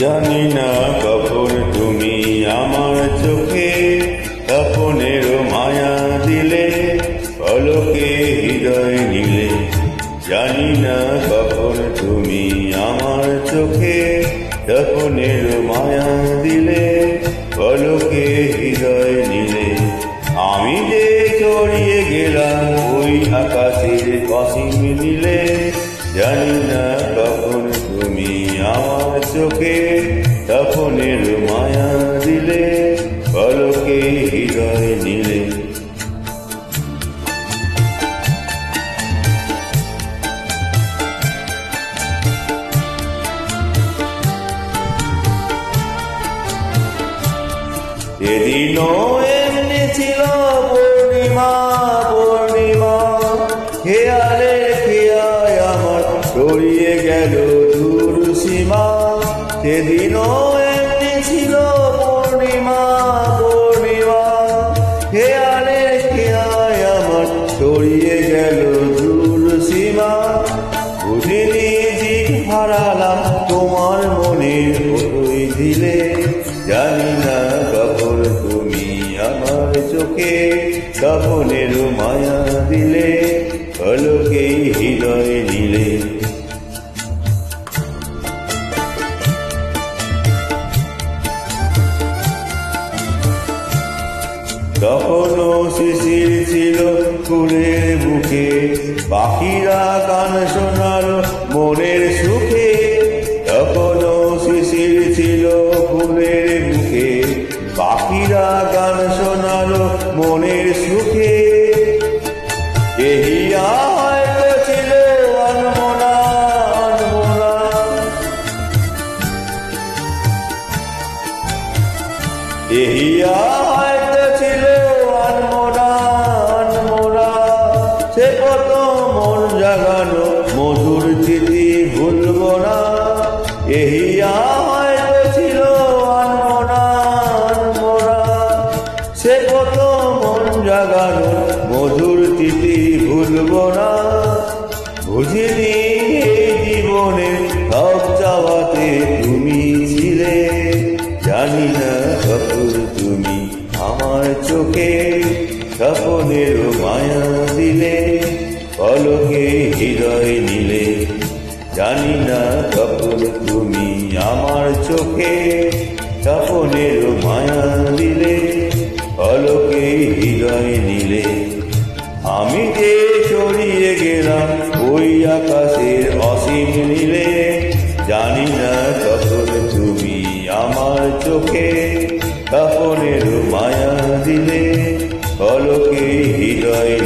জানি না কখন তুমি আমার চোখে তপনের মায়া দিলে, পলকে হৃদয় নিলে। জানি না কখন তুমি আমার চোখে তপনের মায়া দিলে, পলকে হৃদয় নিলে। আমি যে চড়িয়ে গেলাম ওই আকাশের অসীম নিলে, জানি না কখন আমার চোখে তপনের মায়া দিলে, পলকে হৃদয় নিলে। এদিনও এমনি ছিল পূর্ণিমা পূর্ণিমা খেয়ালে খেয়ায় ছড়িয়ে গেল দূর সীমা। এমনি ছিল পূর্ণিমা পূর্ণিমা। খেয়ালে খেয়ায় আমার ছড়িয়ে গেল দূর সীমা। বুঝিনি জিভ হারালাম তোমার মনে কতই দিলে জানি না কখন তুমি আমার চোখে কখনের মায়া দিলে। কলকে হৃদয় নিলে। তখনও শিশির ছিল ফুলের বুকে পাখিরা গান শোনাল মনের সুখে। তখনও শিশির ছিল ফুলের বুকে পাখিরা গান শোনাল মনের সুখে। এহিয়া এহিয়া জাগানো মধুর স্মৃতি ভুলব না। এহিয়া হয়তো ছিল আনমোনা আনমোনা, সে কত মন জাগানো, মধুর স্মৃতি ভুলব না। বুঝিনি এই জীবনে সব চাওয়াতে তুমি ছিলে, জানি না কখন তুমি আমার চোখে স্বপনের মায়া দিলে। পলকে হৃদয় নিলে, জানি না কখন তুমি আমার চোখে স্বপনের মায়া দিলে পলকে হৃদয় নিলে। আমি যে চড়িয়ে গেলাম, ওই আকাশের অসীম নিলে, জানি না কখন তুমি আমার চোখে কাপনের মায়া দিলে পলকে হৃদয়